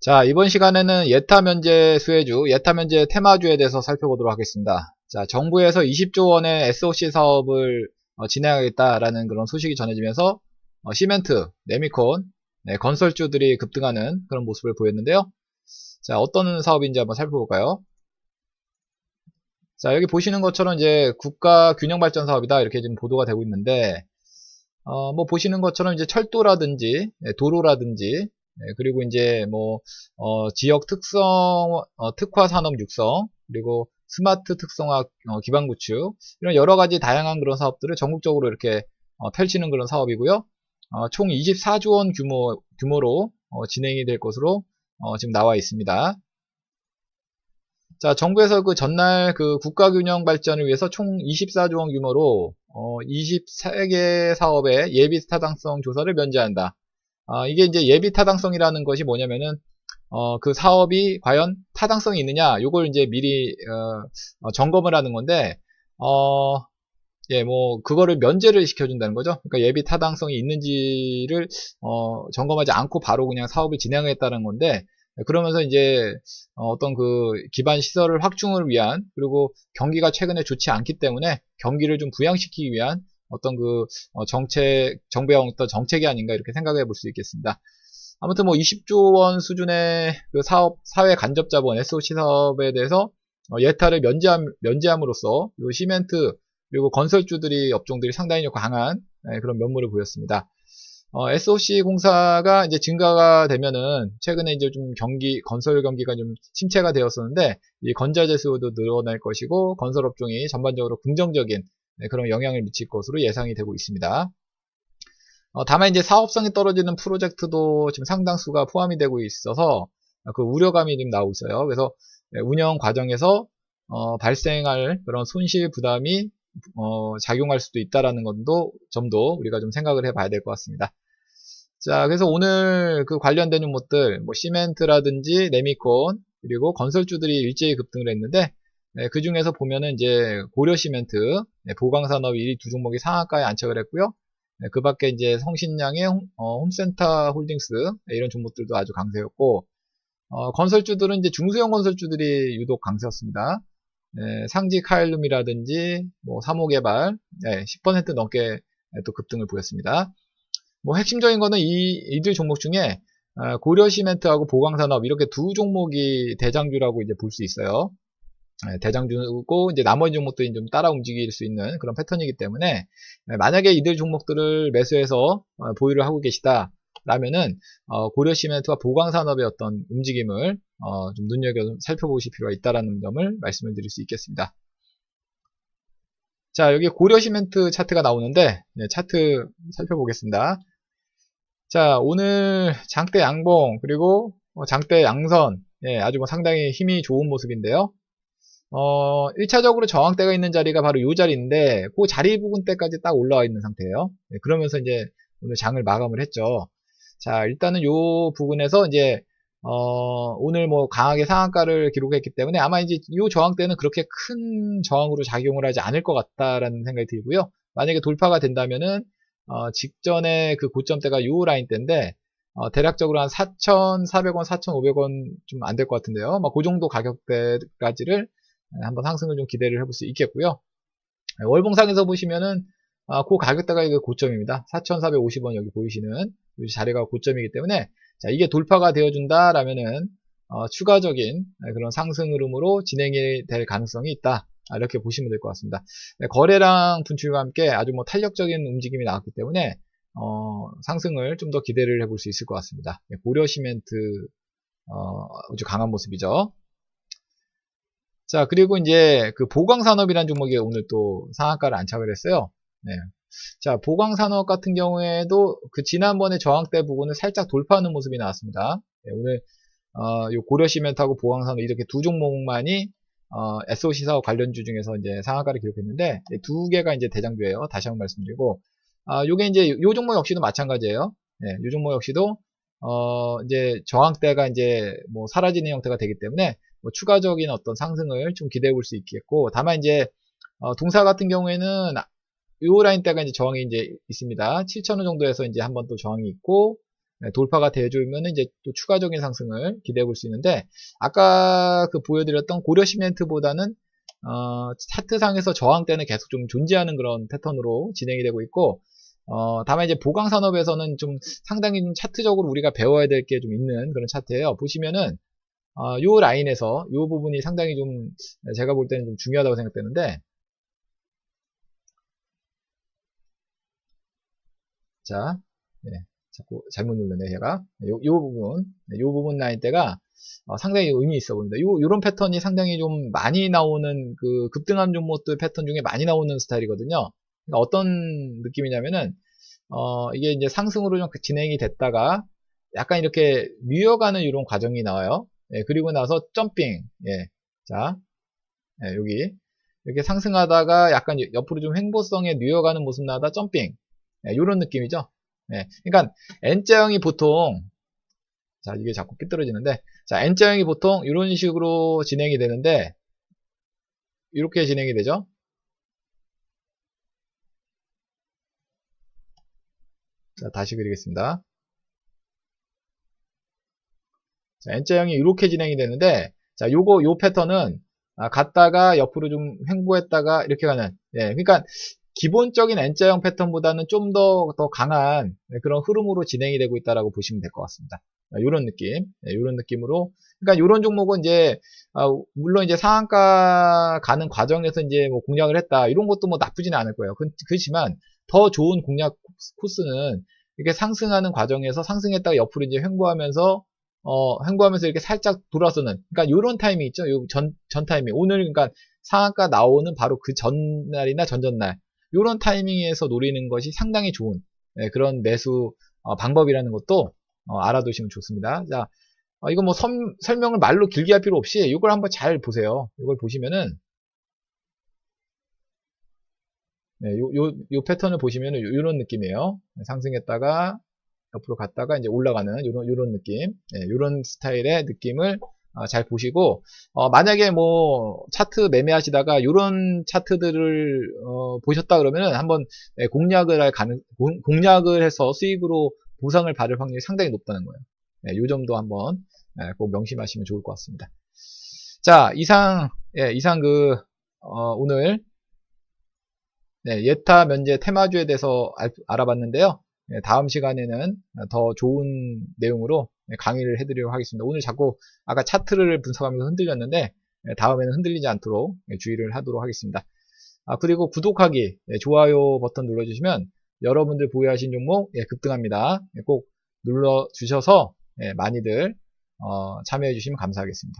자, 이번 시간에는 예타 면제 수혜주, 예타 면제 테마주에 대해서 살펴보도록 하겠습니다. 자, 정부에서 20조 원의 SOC 사업을 어, 진행하겠다라는 그런 소식이 전해지면서 어, 시멘트, 네미콘, 네, 건설주들이 급등하는 그런 모습을 보였는데요. 자, 어떤 사업인지 한번 살펴볼까요? 자, 여기 보시는 것처럼 이제 국가 균형 발전 사업이다 이렇게 지금 보도가 되고 있는데 어, 뭐 보시는 것처럼 이제 철도라든지 네, 도로라든지 네, 그리고 이제 뭐 어, 지역 특성 어, 특화 산업 육성 그리고 스마트 특성화 어, 기반 구축 이런 여러 가지 다양한 그런 사업들을 전국적으로 이렇게 어, 펼치는 그런 사업이고요. 어, 총 24조 원 규모 규모로 어, 진행이 될 것으로 어, 지금 나와 있습니다. 자, 정부에서 그 전날 그 국가 균형 발전을 위해서 총 24조 원 규모로 어, 23개 사업의 예비 타당성 조사를 면제한다. 아, 이게 이제 예비 타당성이라는 것이 뭐냐면은 어, 그 사업이 과연 타당성이 있느냐, 요걸 이제 미리 어, 어, 점검을 하는 건데, 어, 예, 뭐 그거를 면제를 시켜준다는 거죠. 그러니까 예비 타당성이 있는지를 어, 점검하지 않고 바로 그냥 사업을 진행하겠다는 건데, 그러면서 이제 어떤 그 기반 시설을 확충을 위한 그리고 경기가 최근에 좋지 않기 때문에 경기를 좀 부양시키기 위한 어떤 그 정책 정부의 어떤 정책이 아닌가 이렇게 생각해 볼 수 있겠습니다. 아무튼 뭐 20조 원 수준의 그 사업 사회 간접 자본 SOC 사업에 대해서 예타를 면제함 면제함으로써 시멘트 그리고 건설주들이 업종들이 상당히 강한 네, 그런 면모를 보였습니다. 어, SOC 공사가 이제 증가가 되면은 최근에 이제 좀 경기 건설 경기가 좀 침체가 되었었는데 이 건자재 수요도 늘어날 것이고 건설 업종이 전반적으로 긍정적인 네, 그런 영향을 미칠 것으로 예상이 되고 있습니다. 어, 다만 이제 사업성이 떨어지는 프로젝트도 지금 상당수가 포함이 되고 있어서 그 우려감이 좀 나오고 있어요. 그래서 네, 운영 과정에서 어, 발생할 그런 손실 부담이 어, 작용할 수도 있다라는 것도 점도 우리가 좀 생각을 해봐야 될 것 같습니다. 자, 그래서 오늘 그 관련된 종목들, 뭐 시멘트라든지 네미콘 그리고 건설주들이 일제히 급등을 했는데 네, 그 중에서 보면은 이제 고려시멘트, 네, 보강산업 1위 두 종목이 상한가에 안착을 했고요. 네, 그 밖에 이제 성신양의 홈, 어, 홈센터 홀딩스 네, 이런 종목들도 아주 강세였고 어, 건설주들은 이제 중소형 건설주들이 유독 강세였습니다. 네, 상지 카일룸이라든지 뭐 사모개발 10% 넘게 또 급등을 보였습니다. 뭐 핵심적인 거는 이 이들 종목 중에 어, 고려시멘트하고 보강산업 이렇게 두 종목이 대장주라고 이제 볼 수 있어요. 네, 대장 주고 이제 나머지 종목들이 좀 따라 움직일 수 있는 그런 패턴이기 때문에 네, 만약에 이들 종목들을 매수해서 어, 보유를 하고 계시다 라면은 어, 고려 시멘트와 보강 산업의 어떤 움직임을 좀 눈여겨 살펴보실 필요가 있다라는 점을 말씀을 드릴 수 있겠습니다. 자 여기 고려 시멘트 차트가 나오는데 네, 차트 살펴보겠습니다. 자, 오늘 장대 양봉, 그리고 어, 장대 양선, 예, 아주 뭐 상당히 힘이 좋은 모습인데요. 어, 1차적으로 저항대가 있는 자리가 바로 이 자리인데, 그 자리 부분 때까지 딱 올라와 있는 상태예요. 예, 그러면서 이제 오늘 장을 마감을 했죠. 자, 일단은 이 부분에서 이제, 어, 오늘 뭐 강하게 상한가를 기록했기 때문에 아마 이제 이 저항대는 그렇게 큰 저항으로 작용을 하지 않을 것 같다라는 생각이 들고요. 만약에 돌파가 된다면은 어, 직전에 그 고점대가 요 라인대인데 어, 대략적으로 한 4,400원, 4,500원 좀 안 될 것 같은데요. 뭐, 그 정도 가격대까지를 한번 상승을 좀 기대를 해볼 수 있겠고요. 월봉상에서 보시면은 아, 그 가격대가 이게 고점입니다. 4,450원 여기 보이시는 이 자리가 고점이기 때문에 자, 이게 돌파가 되어준다라면은 어, 추가적인 그런 상승 흐름으로 진행이 될 가능성이 있다. 아, 이렇게 보시면 될 것 같습니다. 네, 거래량 분출과 함께 아주 뭐 탄력적인 움직임이 나왔기 때문에 어, 상승을 좀 더 기대를 해볼 수 있을 것 같습니다. 네, 고려 시멘트 어, 아주 강한 모습이죠. 자 그리고 이제 그 보강산업이라는 종목이 오늘 또 상한가를 안착을 했어요. 네. 자 보강산업 같은 경우에도 그 지난번에 저항대 부분을 살짝 돌파하는 모습이 나왔습니다. 네, 오늘 어, 요 고려 시멘트하고 보강산업 이렇게 두 종목만이 어, SOC 사업 관련주 중에서 이제 상한가를 기록했는데 두 개가 이제 대장주예요. 다시 한번 말씀드리고 아, 요게 이제 요 종목 역시도 마찬가지예요. 네, 요 종목 역시도 어, 이제 저항대가 이제 뭐 사라지는 형태가 되기 때문에 뭐 추가적인 어떤 상승을 좀 기대해 볼 수 있겠고 다만 이제 어, 동사 같은 경우에는 요 라인 대가 이제 저항이 이제 있습니다. 7,000원 정도에서 이제 한번 또 저항이 있고 예, 돌파가 돼주면 이제 또 추가적인 상승을 기대해 볼 수 있는데 아까 그 보여드렸던 고려 시멘트보다는 어, 차트상에서 저항대는 계속 좀 존재하는 그런 패턴으로 진행이 되고 있고 어, 다만 이제 보강 산업에서는 좀 상당히 좀 차트적으로 우리가 배워야 될 게 좀 있는 그런 차트예요. 보시면은 어, 요 라인에서 요 부분이 상당히 좀 제가 볼 때는 좀 중요하다고 생각되는데 자, 네, 자꾸 잘못 눌렀네 제가 요, 요 부분 네, 요 부분 라인 때가 어, 상당히 의미 있어 보입니다. 요, 요런 패턴이 상당히 좀 많이 나오는 그 급등한 종목들 패턴 중에 많이 나오는 스타일이거든요. 그러니까 어떤 느낌이냐면은 어, 이게 이제 상승으로 좀 진행이 됐다가 약간 이렇게 미어가는 이런 과정이 나와요. 예, 그리고 나서 점핑. 예, 자, 예, 여기 이렇게 상승하다가 약간 옆으로 좀 횡보성에 뉘어가는 모습 나다 점핑. 예, 이런 느낌이죠. 예, 그러니까 N자형이 보통 자 이게 자꾸 삐뚤어지는데 자 N자형이 보통 이런 식으로 진행이 되는데 이렇게 진행이 되죠. 자, 다시 그리겠습니다. 자, N자형이 이렇게 진행이 되는데, 자, 요거, 요 패턴은, 아, 갔다가 옆으로 좀 횡보했다가 이렇게 가는, 예, 그러니까, 기본적인 N자형 패턴보다는 좀 더, 더 강한 그런 흐름으로 진행이 되고 있다라고 보시면 될 것 같습니다. 이런 느낌, 이런 예, 느낌으로. 그러니까 이런 종목은 이제, 아, 물론 이제 상한가 가는 과정에서 이제 뭐 공략을 했다. 이런 것도 뭐 나쁘지는 않을 거예요. 그, 그렇지만, 더 좋은 공략 코스는 이렇게 상승하는 과정에서 상승했다가 옆으로 이제 횡보하면서 어, 횡보하면서 이렇게 살짝 돌아서는 그러니까 요런 타임이 있죠. 요 전, 전 타이밍. 오늘 그러니까 상한가 나오는 바로 그 전날이나 전전날 요런 타이밍에서 노리는 것이 상당히 좋은 네, 그런 매수 어, 방법이라는 것도 어, 알아두시면 좋습니다. 자, 어, 이거 뭐 섬, 설명을 말로 길게 할 필요 없이 이걸 한번 잘 보세요. 이걸 보시면은 네, 요, 요, 요 패턴을 보시면은 요 런 느낌이에요. 네, 상승했다가 옆으로 갔다가 이제 올라가는 요런, 요런 느낌. 네, 요런 스타일의 느낌을 어, 잘 보시고, 어, 만약에 뭐, 차트 매매하시다가 요런 차트들을, 어, 보셨다 그러면은 한번 네, 공략을 할 가능, 공략을 해서 수익으로 보상을 받을 확률이 상당히 높다는 거예요. 네, 요 점도 한번 네, 꼭 명심하시면 좋을 것 같습니다. 자, 이상, 예, 이상 그, 어, 오늘 네, 예타 면제 테마주에 대해서 알, 아봤는데요 네, 다음 시간에는 더 좋은 내용으로 강의를 해드리도록 하겠습니다. 오늘 자꾸 아까 차트를 분석하면서 흔들렸는데 네, 다음에는 흔들리지 않도록 네, 주의를 하도록 하겠습니다. 아, 그리고 구독하기, 네, 좋아요 버튼 눌러주시면 여러분들 보유하신 종목 예, 급등합니다. 꼭 눌러주셔서 많이들 어, 참여해 주시면 감사하겠습니다.